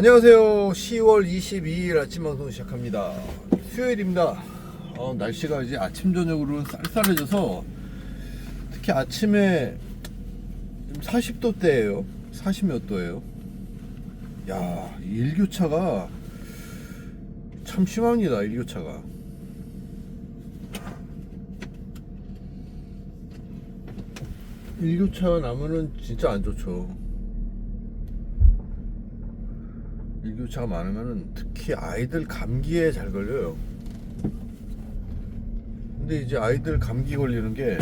안녕하세요. 10월 22일 아침 방송 시작합니다. 수요일입니다. 어, 날씨가 이제 아침 저녁으로 쌀쌀해져서 특히 아침에 40도대예요. 40몇 도예요. 야, 이 일교차가 참 심합니다. 일교차가. 일교차가 나면은 진짜 안 좋죠. 일교차가 많으면은 특히 아이들 감기에 잘 걸려요. 근데 이제 아이들 감기 걸리는 게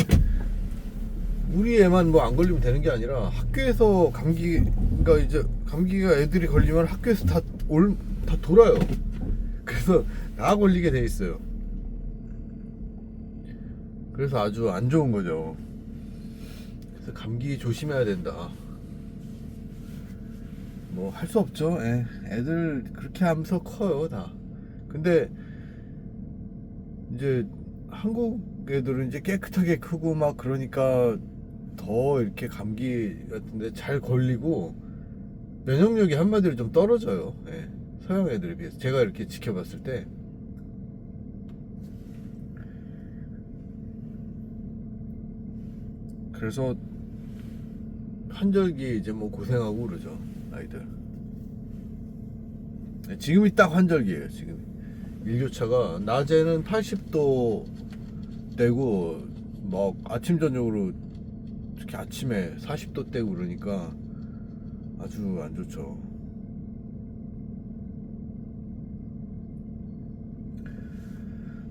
우리 애만 뭐 안 걸리면 되는 게 아니라 학교에서 감기 그러니까 이제 감기가 애들이 걸리면 학교에서 다 올 다 돌아요. 그래서 다 걸리게 돼 있어요. 그래서 아주 안 좋은 거죠. 그래서 감기 조심해야 된다. 뭐 할 수 없죠. 예. 애들 그렇게 하면서 커요 다. 근데 이제 한국 애들은 이제 깨끗하게 크고 막 그러니까 더 이렇게 감기 같은데 잘 걸리고 면역력이 한마디로 좀 떨어져요. 예. 서양 애들에 비해서 제가 이렇게 지켜봤을 때 그래서 환절기 이제 뭐 고생하고 그러죠 아이들. 네, 지금이 딱 환절기예요 지금. 일교차가 낮에는 80도 되고 막 아침 저녁으로 특히 아침에 40도 되고 그러니까 아주 안 좋죠.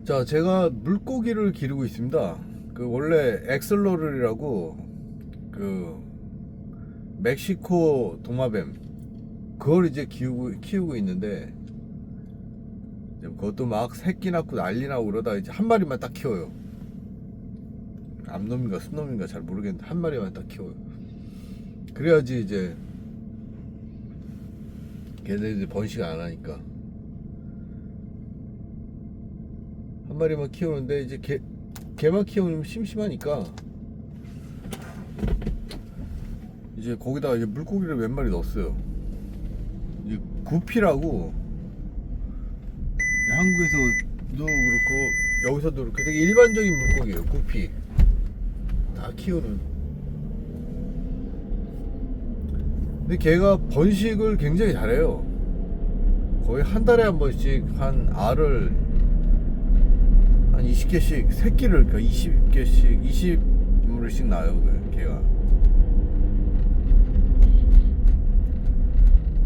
자, 제가 물고기를 기르고 있습니다. 그 원래 엑슬로를이라고 그 멕시코 도마뱀 그걸 이제 키우고 키우고 있는데 그것도 막 새끼 낳고 난리 나고 그러다 이제 한 마리만 딱 키워요. 암놈인가 순놈인가 잘 모르겠는데 한 마리만 딱 키워요. 그래야지 이제 걔네들이 번식 안 하니까 한 마리만 키우는데 이제 개 개만 키우면 심심하니까 이제 거기다가 이제 물고기를 몇 마리 넣었어요. 이 구피라고 한국에서도 그렇고 여기서도 그렇고 되게 일반적인 물고기예요. 구피 다 키우는. 근데 걔가 번식을 굉장히 잘해요. 거의 한 달에 한 번씩 한 알을 한 20개씩 새끼를 그러니까 20개씩 20물씩 낳아요. 그 걔가.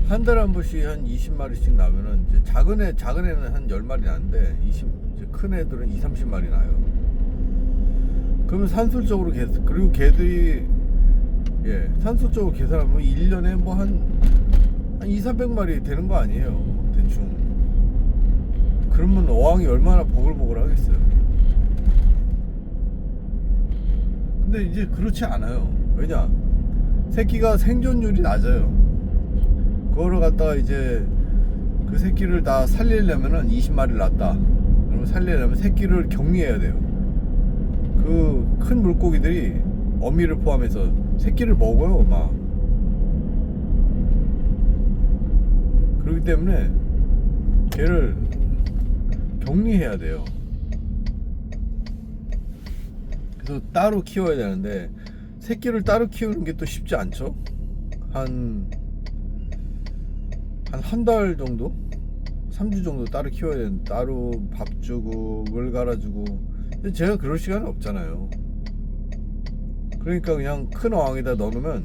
한 달에 한 번씩 한 20마리씩 나면은 이제 작은 애 작은 애는 한 10마리 나는데 20 이제 큰 애들은 2, 30마리 나요. 그러면 산술적으로 계산 그리고 걔들이 예, 산술적으로 계산하면 1년에 뭐 한 한 2, 300마리 되는 거 아니에요. 대충. 그러면 어항이 얼마나 보글보글 하겠어요. 근데 이제 그렇지 않아요. 왜냐? 새끼가 생존율이 낮아요. 그거를 갖다가 이제 그 새끼를 다 살리려면은 20마리를 낳았다. 그러면 살리려면 새끼를 격리해야 돼요. 그 큰 물고기들이 어미를 포함해서 새끼를 먹어요, 막. 그렇기 때문에 걔를 격리해야 돼요. 그래서 따로 키워야 되는데 새끼를 따로 키우는 게 또 쉽지 않죠. 한 한 한 달 정도? 3주 정도 따로 키워야 되는 따로 밥 주고 물 갈아주고. 근데 제가 그럴 시간은 없잖아요. 그러니까 그냥 큰 어항에다 넣어놓으면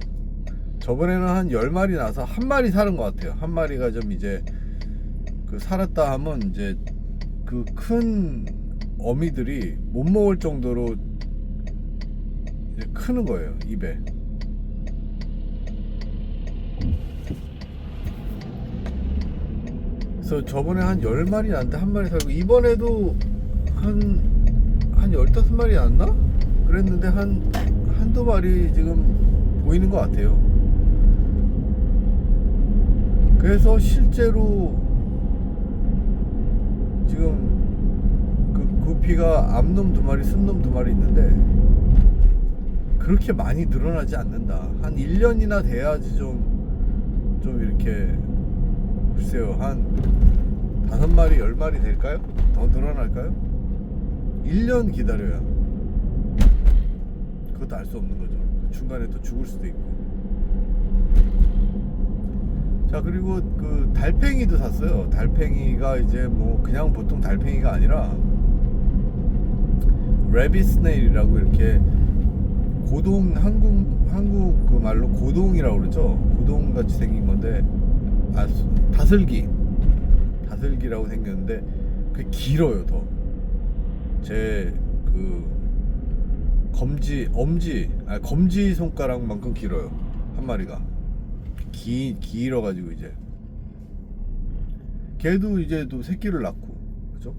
저번에는 한 10마리 나서 한 마리 사는 것 같아요. 한 마리가 좀 이제 그 살았다 하면 이제 그 큰 어미들이 못 먹을 정도로 이제 크는 거예요 입에 그래서 저번에 한 10마리 났는데 한 마리 살고 이번에도 한, 한 15마리 났나? 그랬는데 한, 한두 마리 지금 보이는 것 같아요. 그래서 실제로 지금 그 구피가 암놈 두 마리, 순놈 두 마리 있는데 그렇게 많이 늘어나지 않는다. 한 1년이나 돼야지 좀, 좀 이렇게 글쎄요 한 다섯 마리 열 마리 될까요? 더 늘어날까요? 1년 기다려야 그것도 알 수 없는 거죠 그 중간에 또 죽을 수도 있고 자 그리고 그 달팽이도 샀어요 달팽이가 이제 뭐 그냥 보통 달팽이가 아니라 레비 스네일이라고 이렇게 고동 한국 한국 그 말로 고동이라고 그러죠 고동 같이 생긴 건데 아 수- 다슬기. 다슬기라고 생겼는데 그 길어요 더 제 그 검지 엄지 아 검지 손가락만큼 길어요 한 마리가. 기 길어 가지고 이제. 걔도 이제 또 새끼를 낳고 그죠?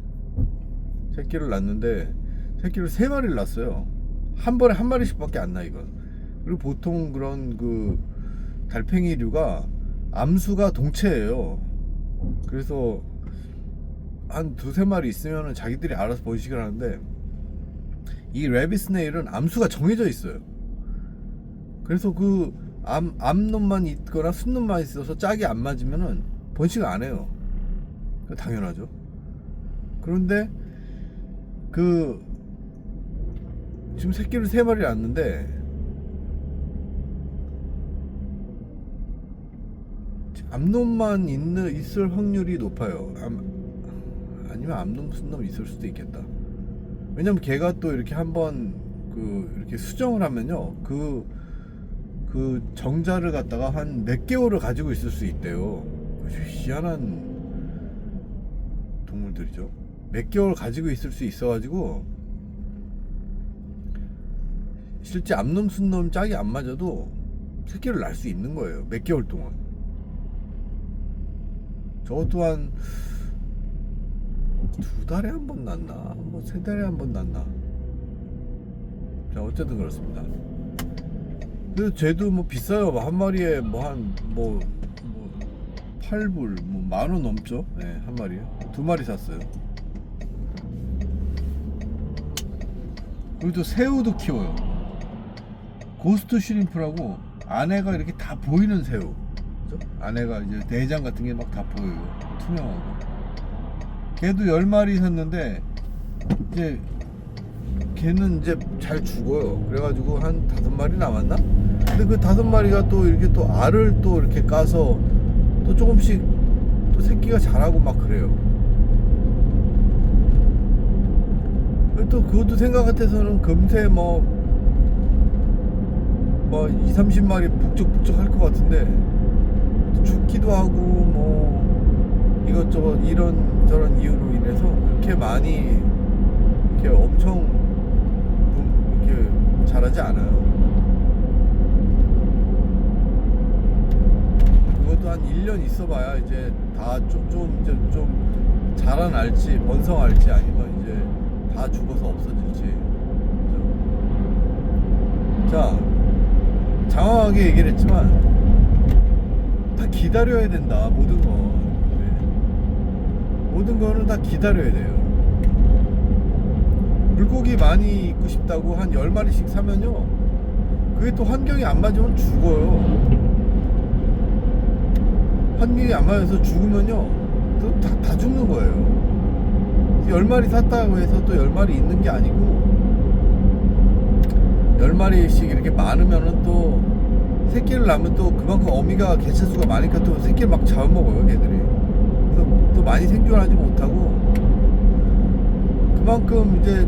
새끼를 낳는데 새끼를 세 마리를 낳았어요. 한 번에 한 마리씩밖에 안 나 이건. 그리고 보통 그런 그 달팽이류가 암수가 동체예요 그래서 한 두세 마리 있으면 자기들이 알아서 번식을 하는데 이 레비스네일은 암수가 정해져 있어요. 그래서 그 암, 암놈만 있거나 순놈만 있어서 짝이 안 맞으면은 번식을 안 해요. 당연하죠. 그런데 그 지금 새끼를 세 마리 낳았는데 암놈만 있는 있을 확률이 높아요. 암, 아니면 암놈 순놈 있을 수도 있겠다. 왜냐면 걔가 또 이렇게 한번 그 이렇게 수정을 하면요. 그그 정자를 갖다가 한 몇 개월을 가지고 있을 수 있대요. 아주 희한한 동물들이죠. 몇 개월 가지고 있을 수 있어가지고 실제 암놈 순놈 짝이 안 맞아도 새끼를 낳을 수 있는 거예요. 몇 개월 동안 저 또한 두 달에 한번 낳나? 뭐 세 달에 한번 낳나? 자 어쨌든 그렇습니다. 그래서 쟤도 뭐 비싸요. 뭐한 마리에 뭐 한 뭐 뭐 8불 뭐 만 원 넘죠? 네, 한 마리에 두 마리 샀어요. 그리고 또 새우도 키워요. 고스트 슈림프라고 안에가 이렇게 다 보이는 새우. 그죠? 안에가 이제 내장 같은 게 막 다 보여요. 투명하고. 걔도 열 마리 샀는데 이제 걔는 이제 잘 죽어요. 그래가지고 한 다섯 마리 남았나? 근데 그 다섯 마리가 또 이렇게 또 알을 또 이렇게 까서 또 조금씩 또 새끼가 자라고 막 그래요. 또 그것도 생각 같아서는 금세 뭐, 뭐 2, 30마리 북적북적 할 것 같은데 죽기도 하고 뭐 이것저것 이런 저런 이유로 인해서 그렇게 많이 이렇게 엄청 부- 이렇게 자라지 않아요. 그것도 한 1년 있어봐야 이제 다좀 좀 이제 좀 자라날지 번성할지 아니면 이제 다 죽어서 없어질지. 자, 장황하게 얘기를 했지만 다 기다려야 된다 모든 건. 네. 모든 거는 다 기다려야 돼요. 물고기 많이 있고 싶다고 한 10마리씩 사면요. 그게 또 환경이 안 맞으면 죽어요. 환경이 안 맞아서 죽으면요. 또 다, 다 죽는 거예요. 10마리 샀다고 해서 또 10마리 있는 게 아니고 10마리씩 이렇게 많으면은 또 새끼를 낳으면 또 그만큼 어미가 개체수가 많으니까 또 새끼를 막 잡아먹어요, 걔들이. 그래서 또 많이 생존하지 못하고 그만큼 이제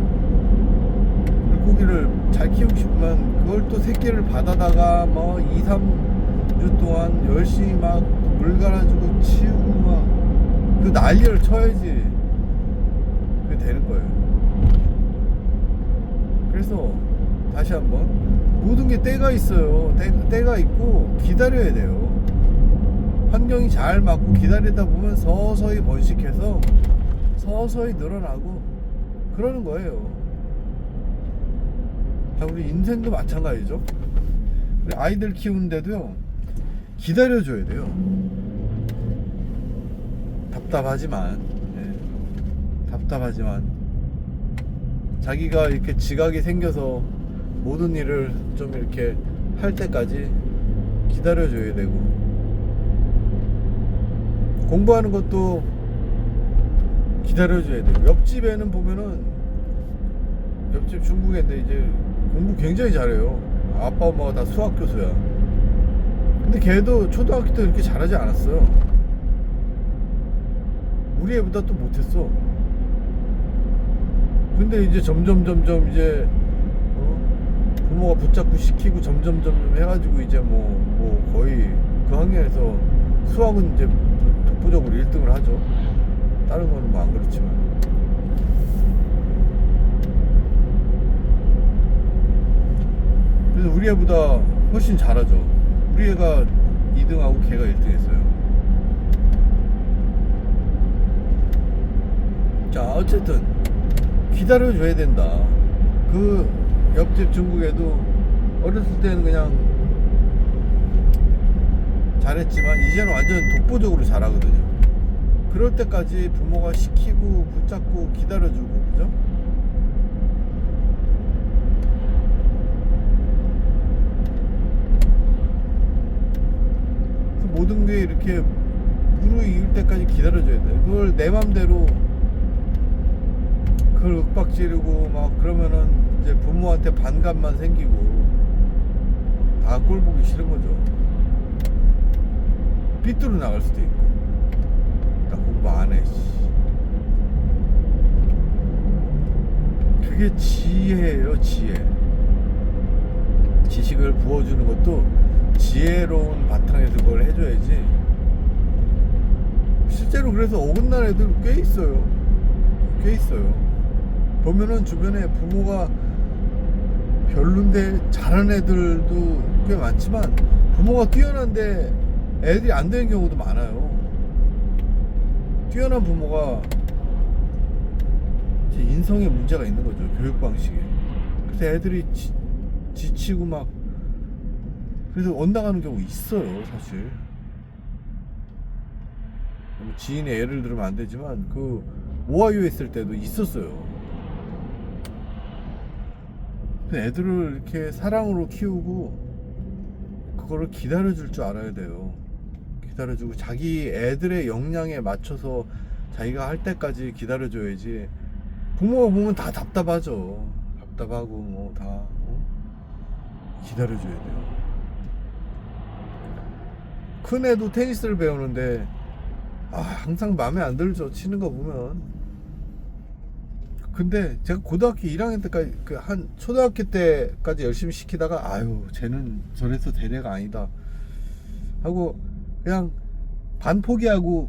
물고기를 잘 키우고 싶으면 그걸 또 새끼를 받아다가 뭐 2, 3주 동안 열심히 막 물 갈아주고 치우고 막 그 난리를 쳐야지 그게 되는 거예요. 그래서 다시 한번 모든 게 때가 있어요. 때, 때가 있고 기다려야 돼요. 환경이 잘 맞고 기다리다 보면 서서히 번식해서 서서히 늘어나고 그러는 거예요. 자, 우리 인생도 마찬가지죠. 우리 아이들 키우는데도요, 기다려줘야 돼요. 답답하지만, 예, 답답하지만, 자기가 이렇게 지각이 생겨서 모든 일을 좀 이렇게 할 때까지 기다려줘야 되고, 공부하는 것도 기다려줘야 돼요. 옆집에는 보면은 옆집 중국인데 이제 공부 굉장히 잘해요. 아빠 엄마가 다 수학 교수야. 근데 걔도 초등학교 때 이렇게 잘하지 않았어요. 우리 애보다 또 못했어. 근데 이제 점점 점점 이제 어? 부모가 붙잡고 시키고 점점 점점 해가지고 이제 뭐, 뭐 거의 그 학년에서 수학은 이제 독보적으로 1등을 하죠. 다른 거는 뭐 안 그렇지만. 그래서 우리 애보다 훨씬 잘하죠. 우리 애가 2등하고 걔가 1등 했어요. 자, 어쨌든 기다려줘야 된다. 그 옆집 중국에도 어렸을 때는 그냥 잘했지만 이제는 완전 독보적으로 잘하거든요. 그럴 때까지 부모가 시키고 붙잡고 기다려주고 그죠? 그 모든 게 이렇게 무르익을 때까지 기다려줘야 돼. 그걸 내 맘대로 그걸 윽박 지르고 막 그러면은 이제 부모한테 반감만 생기고 다 꼴 보기 싫은 거죠. 삐뚤어 나갈 수도 있고. 나 공부 안 해. 씨. 그게 지혜예요, 지혜. 지식을 부어주는 것도 지혜로운 바탕에서 그걸 해줘야지. 실제로 그래서 어긋난 애들 꽤 있어요. 꽤 있어요. 보면은 주변에 부모가 별론데 잘하는 애들도 꽤 많지만 부모가 뛰어난데 애들이 안 되는 경우도 많아요. 뛰어난 부모가 인성에 문제가 있는 거죠. 교육 방식에. 그래서 애들이 지, 지치고 막 그래서 엇나가는 경우 있어요, 사실. 뭐 지인의 예를 들면 안 되지만 그 오하이오 했을 때도 있었어요. 그 애들을 이렇게 사랑으로 키우고 그거를 기다려줄 줄 알아야 돼요. 기다려주고 자기 애들의 역량에 맞춰서 자기가 할 때까지 기다려줘야지. 부모가 보면 다 답답하죠. 답답하고 뭐 다 기다려줘야 돼요. 큰 애도 테니스를 배우는데 아, 항상 마음에 안 들죠. 치는 거 보면. 근데 제가 고등학교 1학년 때까지 그 한 초등학교 때까지 열심히 시키다가 아유 쟤는 저래서 대례가 아니다. 하고 그냥 반 포기하고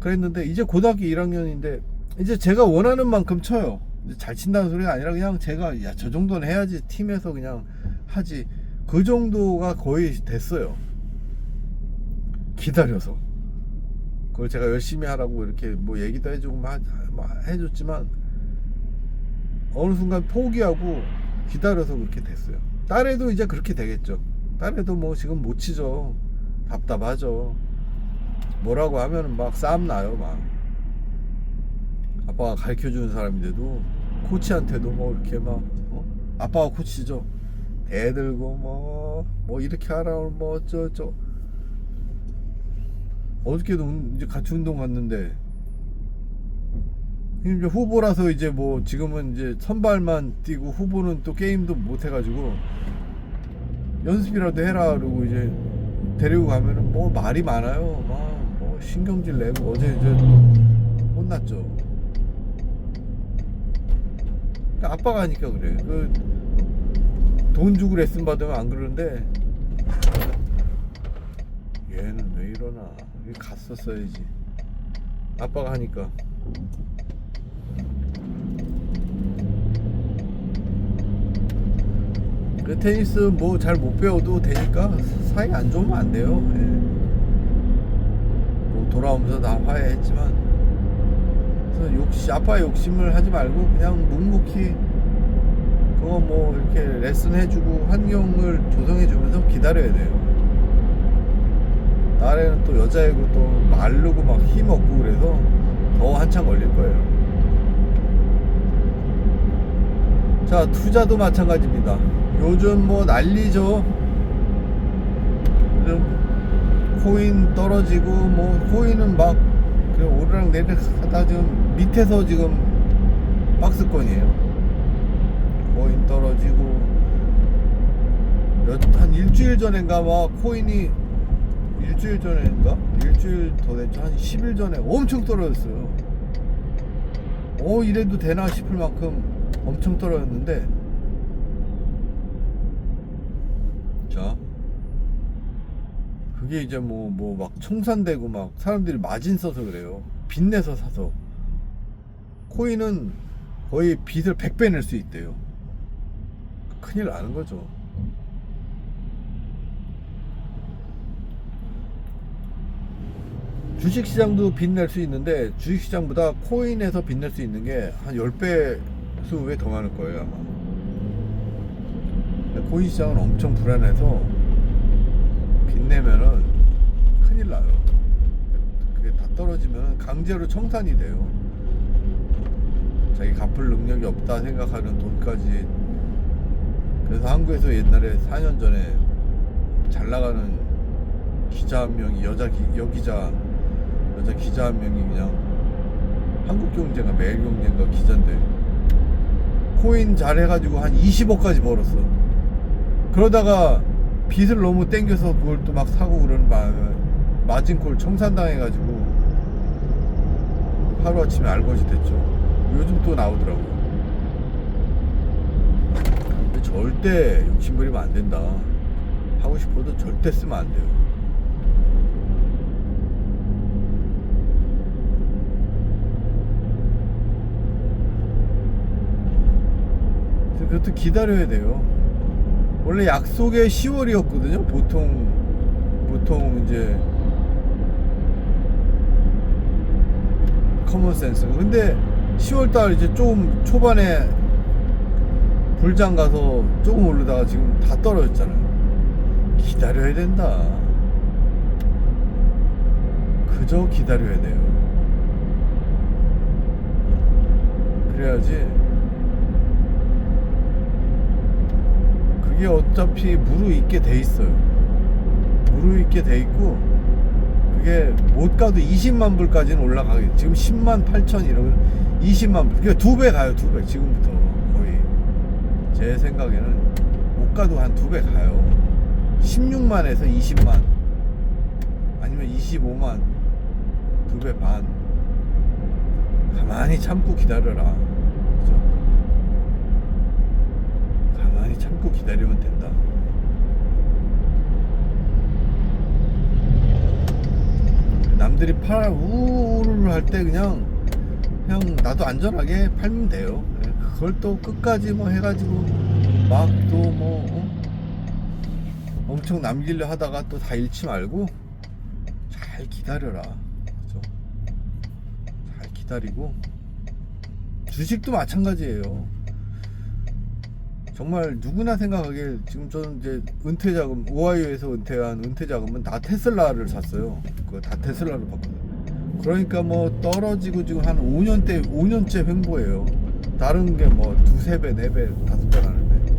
그랬는데 이제 고등학교 1학년인데 이제 제가 원하는 만큼 쳐요. 잘 친다는 소리가 아니라 그냥 제가 야 저 정도는 해야지 팀에서 그냥 하지. 그 정도가 거의 됐어요. 기다려서. 그걸 제가 열심히 하라고 이렇게 뭐 얘기도 해주고 막, 막 해줬지만 어느 순간 포기하고 기다려서 그렇게 됐어요. 딸애도 이제 그렇게 되겠죠. 딸애도 뭐 지금 못 치죠. 답답하죠. 뭐라고 하면은 막 싸움 나요, 막. 아빠가 가르쳐 주는 사람인데도 코치한테도 뭐 이렇게 막 어? 아빠가 코치죠. 애 들고 뭐, 뭐 이렇게 하라, 뭐 어쩌 저 어저께도 운- 이제 같이 운동 갔는데 이제 후보라서 이제 뭐 지금은 이제 선발만 뛰고 후보는 또 게임도 못 해가지고 연습이라도 해라 그러고 이제 데리고 가면은 뭐 말이 많아요. 막 뭐 신경질 내고 어제 이제 혼났죠. 그러니까 아빠가 하니까 그래. 그 돈 주고 레슨 받으면 안 그러는데 얘는 왜 이러나. 갔었어야지. 아빠가 하니까 그 테니스 뭐 잘 못 배워도 되니까 사이 안 좋으면 안 돼요. 예. 뭐 돌아오면서 다 화해했지만 그래서 욕심 아빠 욕심을 하지 말고 그냥 묵묵히 그거 뭐 이렇게 레슨 해주고 환경을 조성해주면서 기다려야 돼요. 딸에는 또 여자애고 또 마르고 막 힘없고 그래서 더 한참 걸릴 거예요. 자, 투자도 마찬가지입니다. 요즘 뭐 난리죠. 코인 떨어지고 뭐 코인은 막 오르락 내리락 하다 지금 밑에서 지금 박스권이에요. 코인 떨어지고 몇, 한 일주일 전인가 막 코인이 일주일 전인가 일주일 더 됐죠 한 10일 전에 엄청 떨어졌어요. 어 이래도 되나 싶을 만큼 엄청 떨어졌는데 자 그게 이제 뭐 뭐 막 청산되고 막 사람들이 마진 써서 그래요. 빚내서 사서. 코인은 거의 빚을 100배 낼 수 있대요. 큰일 나는 거죠. 주식시장도 빚낼 수 있는데 주식시장보다 코인에서 빚낼 수 있는 게 한 10배 수에 더 많을 거예요 아마. 코인 시장은 엄청 불안해서 빚내면은 큰일 나요. 그게 다 떨어지면 강제로 청산이 돼요. 자기 갚을 능력이 없다 생각하는 돈까지. 그래서 한국에서 옛날에 4년 전에 잘 나가는 기자 한 명이 여자 기, 여기자 여자 기자 한 명이 그냥 한국 경제가 매일 경제인가 기자인데 코인 잘해가지고 한 20억까지 벌었어. 그러다가 빚을 너무 땡겨서 그걸 또 막 사고 그러는 바람에 마진콜 청산당해가지고 하루아침에 알거지 됐죠. 요즘 또 나오더라고 근데 절대 욕심부리면 안 된다. 하고 싶어도 절대 쓰면 안 돼요. 그것도 기다려야 돼요. 원래 약속의 10월이었거든요. 보통 보통 이제 커먼 센스. 근데 10월 달 이제 좀 초반에 불장 가서 조금 오르다가 지금 다 떨어졌잖아요. 기다려야 된다. 그저 기다려야 돼요. 그래야지 그게 어차피 무르익게 돼 있어요. 무르익게 돼 있고 그게 못 가도 20만 불까지는 올라가게. 지금 10만 8천 이러면 20만 불. 그러니까 두 배 가요, 두 배. 지금부터 거의 제 생각에는 못 가도 한 두 배 가요. 16만에서 20만 아니면 25만 두 배 반. 가만히 참고 기다려라. 그죠? 가만히 참고 기다리면 된다. 남들이 팔 우르르 할때 그냥 그냥 나도 안전하게 팔면 돼요. 예, 그걸 또 끝까지 뭐 해가지고 막 또 뭐 엄청 남기려 하다가 또 다 잃지 말고 잘 기다려라. 그죠? 잘 기다리고 주식도 마찬가지예요. 정말 누구나 생각하기에 지금 저는 이제 은퇴 자금 오하이오에서 은퇴한 은퇴 자금은 다 테슬라를 샀어요. 그거 다 테슬라로 바꿨어요. 그러니까 뭐 떨어지고 지금 한 5년대 5년째 횡보예요. 다른 게 뭐 두세 배, 네 배, 다섯 배 하는데.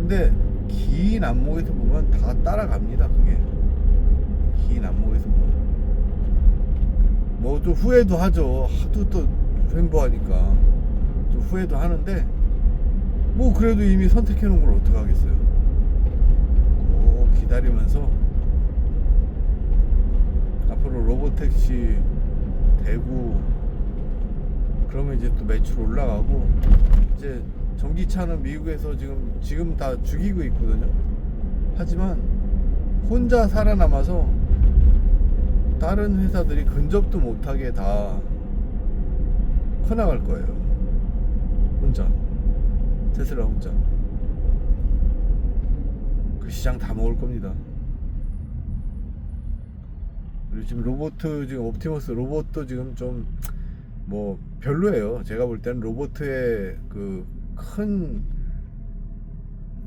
근데 긴 안목에서 보면 다 따라갑니다. 그게 긴 안목에서 보면 뭐 좀 후회도 하죠. 하도 또 횡보하니까 좀 후회도 하는데 뭐 그래도 이미 선택해 놓은 걸 어떡 하겠어요. 꼭 기다리면서 앞으로 로보택시 대구 그러면 이제 또 매출 올라가고 이제 전기차는 미국에서 지금 지금 다 죽이고 있거든요. 하지만 혼자 살아남아서 다른 회사들이 근접도 못하게 다 커나갈 거예요. 혼자. 테슬라 혼자. 그 시장 다 먹을 겁니다. 그리고 지금 로보트 지금 옵티머스 로봇도 지금 좀 뭐 별로예요. 제가 볼 때는 로보트의 그 큰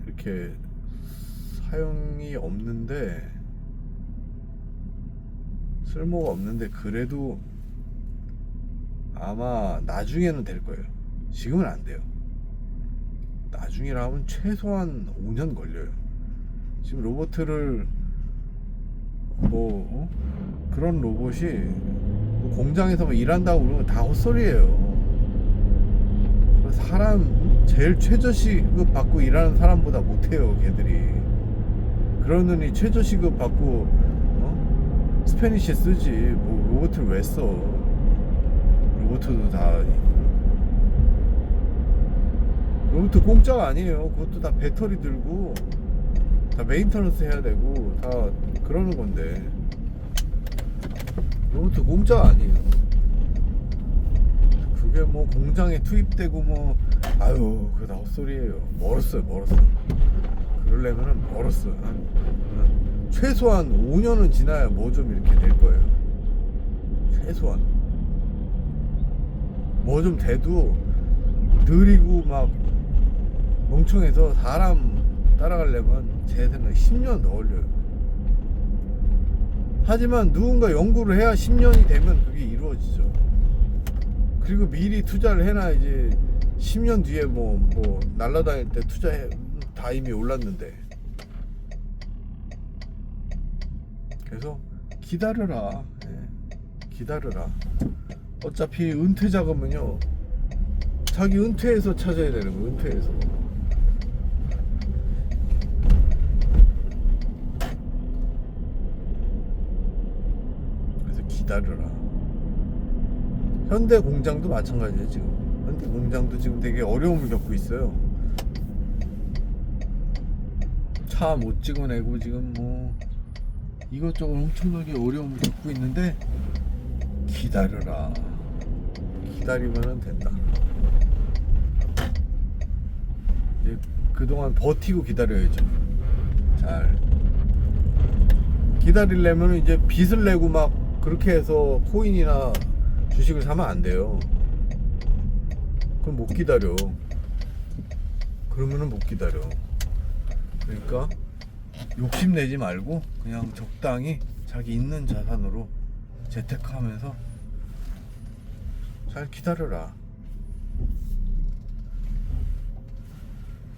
이렇게 사용이 없는데 쓸모가 없는데 그래도 아마 나중에는 될 거예요. 지금은 안 돼요. 나중이라 하면 최소한 5년 걸려요. 지금 로보트를 뭐 어? 그런 로봇이 뭐 공장에서 뭐 일한다고 그러면 다 헛소리예요. 그 사람 제일 최저 시급 받고 일하는 사람보다 못해요, 걔들이. 그러느니 최저 시급 받고 어? 스페니쉬 쓰지 뭐 로봇을 왜 써? 로봇도 다 로봇 공짜가 아니에요. 그것도 다 배터리 들고 다 메인터넌스 해야 되고 다 그러는 건데 로봇 공짜가 아니에요. 그게 뭐 공장에 투입되고 뭐 아유 그거 다 헛소리예요. 멀었어요, 멀었어. 그러려면은 멀었어요. 최소한 5년은 지나야 뭐 좀 이렇게 될 거예요. 최소한 뭐 좀 돼도 느리고 막 멍청해서 사람 따라가려면 제 생각에 10년 더 걸려요. 하지만 누군가 연구를 해야 10년이 되면 그게 이루어지죠. 그리고 미리 투자를 해놔야지 10년 뒤에 뭐, 뭐, 날라다닐 때 투자해, 다 이미 올랐는데. 그래서 기다려라. 예, 기다려라. 어차피 은퇴 자금은요, 자기 은퇴해서 찾아야 되는 거, 은퇴해서. 기다려라. 현대 공장도 마찬가지예요, 지금. 현대 공장도 지금 되게 어려움을 겪고 있어요. 차 못 찍어내고 지금 뭐 이것저것 엄청나게 어려움을 겪고 있는데 기다려라. 기다리면 된다. 이제 그동안 버티고 기다려야죠. 잘. 기다리려면 이제 빚을 내고 막 그렇게 해서 코인이나 주식을 사면 안 돼요. 그럼 못 기다려. 그러면은 못 기다려. 그러니까 욕심내지 말고 그냥 적당히 자기 있는 자산으로 재테크하면서 잘 기다려라.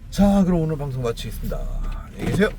자, 그럼 오늘 방송 마치겠습니다. 안녕히 계세요.